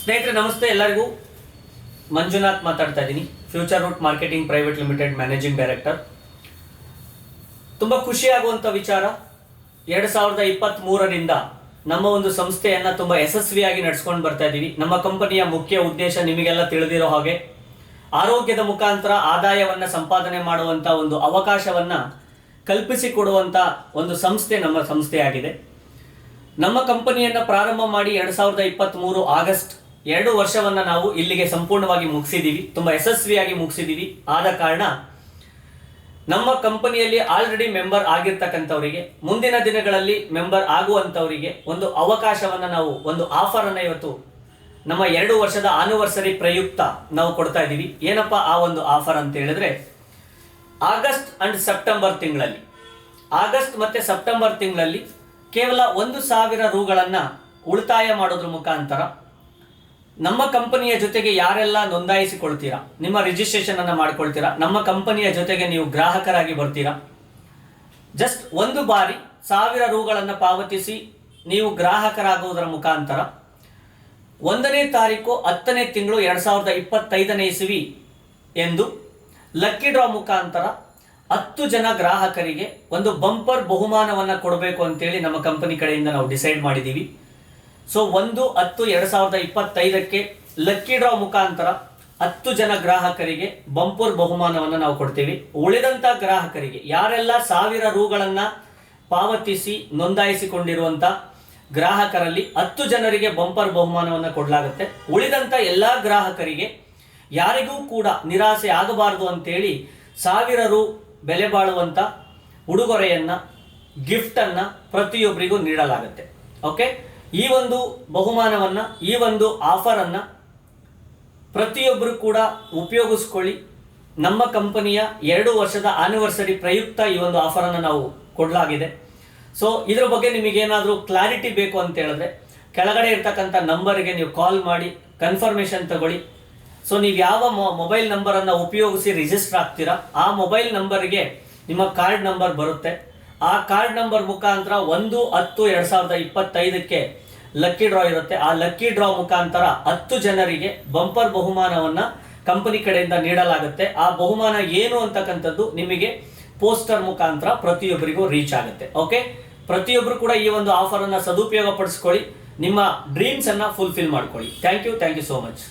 ಸ್ನೇಹಿತರೆ, ನಮಸ್ತೆ ಎಲ್ಲರಿಗೂ. ಮಂಜುನಾಥ್ ಮಾತಾಡ್ತಾ ಇದ್ದೀನಿ. Future root marketing private limited managing director ತುಂಬ ಖುಷಿಯಾಗುವಂಥ ವಿಚಾರ. ಎರಡು ಸಾವಿರದ ಇಪ್ಪತ್ತ್ ಮೂರರಿಂದ ನಮ್ಮ ಒಂದು ಸಂಸ್ಥೆಯನ್ನ ತುಂಬ ಯಶಸ್ವಿಯಾಗಿ ನಡೆಸ್ಕೊಂಡು ಬರ್ತಾ ಇದ್ದೀವಿ. ನಮ್ಮ ಕಂಪನಿಯ ಮುಖ್ಯ ಉದ್ದೇಶ ನಿಮಗೆಲ್ಲ ತಿಳಿದಿರೋ ಹಾಗೆ ಆರೋಗ್ಯದ ಮುಖಾಂತರ ಆದಾಯವನ್ನ ಸಂಪಾದನೆ ಮಾಡುವಂತ ಒಂದು ಅವಕಾಶವನ್ನ ಕಲ್ಪಿಸಿಕೊಡುವಂಥ ಒಂದು ಸಂಸ್ಥೆ ನಮ್ಮ ಸಂಸ್ಥೆಯಾಗಿದೆ. ನಮ್ಮ ಕಂಪನಿಯನ್ನ ಪ್ರಾರಂಭ ಮಾಡಿ ಎರಡ್ ಸಾವಿರದ ಇಪ್ಪತ್ತ್ ಮೂರು ಆಗಸ್ಟ್ ಎರಡು ವರ್ಷವನ್ನ ನಾವು ಇಲ್ಲಿಗೆ ಸಂಪೂರ್ಣವಾಗಿ ಮುಗಿಸಿದೀವಿ. ತುಂಬಾ ಯಶಸ್ವಿಯಾಗಿ ಮುಗಿಸಿದೀವಿ. ಆದ ಕಾರಣ ನಮ್ಮ ಕಂಪನಿಯಲ್ಲಿ ಆಲ್ರೆಡಿ ಮೆಂಬರ್ ಆಗಿರ್ತಕ್ಕಂಥವರಿಗೆ, ಮುಂದಿನ ದಿನಗಳಲ್ಲಿ ಮೆಂಬರ್ ಆಗುವಂಥವರಿಗೆ ಒಂದು ಅವಕಾಶವನ್ನ ನಾವು, ಒಂದು ಆಫರ್ ಅನ್ನ ಇವತ್ತು ನಮ್ಮ ಎರಡು ವರ್ಷದ ಆನಿವರ್ಸರಿ ಪ್ರಯುಕ್ತ ನಾವು ಕೊಡ್ತಾ ಇದ್ದೀವಿ. ಏನಪ್ಪಾ ಆ ಒಂದು ಆಫರ್ ಅಂತ ಹೇಳಿದ್ರೆ, ಆಗಸ್ಟ್ ಅಂಡ್ ಸೆಪ್ಟೆಂಬರ್ ತಿಂಗಳಲ್ಲಿ. ಆಗಸ್ಟ್ ಮತ್ತೆ ಸೆಪ್ಟೆಂಬರ್ ತಿಂಗಳಲ್ಲಿ ಕೇವಲ ಒಂದು ಸಾವಿರ ರೂಗಳನ್ನು ಉಳಿತಾಯ ಮಾಡೋದ್ರ ಮುಖಾಂತರ ನಮ್ಮ ಕಂಪನಿಯ ಜೊತೆಗೆ ಯಾರೆಲ್ಲ ನೋಂದಾಯಿಸಿಕೊಳ್ತೀರಾ? ನಿಮ್ಮ ರಿಜಿಸ್ಟ್ರೇಷನ್ ಅನ್ನು ಮಾಡ್ಕೊಳ್ತೀರಾ? ನಮ್ಮ ಕಂಪನಿಯ ಜೊತೆಗೆ ನೀವು ಗ್ರಾಹಕರಾಗಿ ಬರ್ತೀರಾ? ಜಸ್ಟ್ ಒಂದು ಬಾರಿ ಸಾವಿರ ರೂಗಳನ್ನು ಪಾವತಿಸಿ ನೀವು ಗ್ರಾಹಕರಾಗುವುದರ ಮುಖಾಂತರ ಒಂದನೇ ತಾರೀಕು, ಹತ್ತನೇ ತಿಂಗಳು ಎರಡ್ ಸಾವಿರದ ಇಪ್ಪತ್ತೈದನೇ ಇಸವಿ ಎಂದು ಲಕ್ಕಿ ಡ್ರಾ ಮುಖಾಂತರ ಹತ್ತು ಜನ ಗ್ರಾಹಕರಿಗೆ ಒಂದು ಬಂಪರ್ ಬಹುಮಾನವನ್ನು ಕೊಡಬೇಕು ಅಂತೇಳಿ ನಮ್ಮ ಕಂಪನಿ ಕಡೆಯಿಂದ ನಾವು ಡಿಸೈಡ್ ಮಾಡಿದ್ದೀವಿ ಸೊ ಒಂದು, ಹತ್ತು, ಎರಡು ಸಾವಿರದ ಇಪ್ಪತ್ತೈದಕ್ಕೆ ಲಕ್ಕಿ ಡ್ರಾ ಮುಖಾಂತರ ಹತ್ತು ಜನ ಗ್ರಾಹಕರಿಗೆ ಬಂಪರ್ ಬಹುಮಾನವನ್ನು ನಾವು ಕೊಡ್ತೀವಿ. ಉಳಿದಂತ ಗ್ರಾಹಕರಿಗೆ, ಯಾರೆಲ್ಲ ಸಾವಿರ ರೂಗಳನ್ನು ಪಾವತಿಸಿ ನೋಂದಾಯಿಸಿಕೊಂಡಿರುವಂಥ ಗ್ರಾಹಕರಲ್ಲಿ ಹತ್ತು ಜನರಿಗೆ ಬಂಪರ್ ಬಹುಮಾನವನ್ನು ಕೊಡಲಾಗುತ್ತೆ. ಉಳಿದಂತ ಎಲ್ಲಾ ಗ್ರಾಹಕರಿಗೆ ಯಾರಿಗೂ ಕೂಡ ನಿರಾಸೆ ಆಗಬಾರದು ಅಂತೇಳಿ ಸಾವಿರ ರು ಬೆಲೆ ಬಾಳುವಂತ ಉಡುಗೊರೆಯನ್ನ ಗಿಫ್ಟ್ ಅನ್ನ ಪ್ರತಿಯೊಬ್ಬರಿಗೂ ನೀಡಲಾಗುತ್ತೆ. ಓಕೆ ಈ ಒಂದು ಬಹುಮಾನವನ್ನ, ಈ ಒಂದು ಆಫರ್ ಅನ್ನ ಪ್ರತಿಯೊಬ್ಬರು ಕೂಡ ಉಪಯೋಗಿಸ್ಕೊಳ್ಳಿ. ನಮ್ಮ ಕಂಪನಿಯ ಎರಡು ವರ್ಷದ ಆನಿವರ್ಸರಿ ಪ್ರಯುಕ್ತ ಈ ಒಂದು ಆಫರನ್ನು ನಾವು ಕೊಡಲಾಗಿದೆ. ಸೊ ಇದ್ರ ಬಗ್ಗೆ ನಿಮಗೇನಾದರೂ ಕ್ಲಾರಿಟಿ ಬೇಕು ಅಂತ ಹೇಳಿದ್ರೆ, ಕೆಳಗಡೆ ಇರ್ತಕ್ಕಂಥ ನಂಬರ್ಗೆ ನೀವು ಕಾಲ್ ಮಾಡಿ ಕನ್ಫರ್ಮೇಷನ್ ತಗೊಳ್ಳಿ. ಸೊ ನೀವು ಯಾವ ಮೊಬೈಲ್ ನಂಬರನ್ನು ಉಪಯೋಗಿಸಿ ರಿಜಿಸ್ಟರ್ ಆಗ್ತೀರಾ, ಆ ಮೊಬೈಲ್ ನಂಬರ್ಗೆ ನಿಮ್ಮ ಕಾರ್ಡ್ ನಂಬರ್ ಬರುತ್ತೆ. ಆ ಕಾರ್ಡ್ ನಂಬರ್ ಮುಖಾಂತರ ಒಂದು, ಹತ್ತು, ಎರಡು ಸಾವಿರದ ಇಪ್ಪತ್ತೈದಕ್ಕೆ ಲಕ್ಕಿ ಡ್ರಾ ಇರುತ್ತೆ. ಆ ಲಕ್ಕಿ ಡ್ರಾ ಮುಖಾಂತರ ಹತ್ತು ಜನರಿಗೆ ಬಂಪರ್ ಬಹುಮಾನವನ್ನ ಕಂಪನಿ ಕಡೆಯಿಂದ ನೀಡಲಾಗುತ್ತೆ. ಆ ಬಹುಮಾನ ಏನು ಅಂತಕ್ಕಂಥದ್ದು ನಿಮಗೆ ಪೋಸ್ಟರ್ ಮುಖಾಂತರ ಪ್ರತಿಯೊಬ್ಬರಿಗೂ ರೀಚ್ ಆಗುತ್ತೆ. ಓಕೆ? ಪ್ರತಿಯೊಬ್ಬರು ಕೂಡ ಈ ಒಂದು ಆಫರ್ ಅನ್ನ ಸದುಪಯೋಗ ಪಡಿಸ್ಕೊಳ್ಳಿ ನಿಮ್ಮ ಡ್ರೀಮ್ಸ್ ಅನ್ನ ಫುಲ್ಫಿಲ್ ಮಾಡ್ಕೊಳ್ಳಿ. Thank you thank you so much.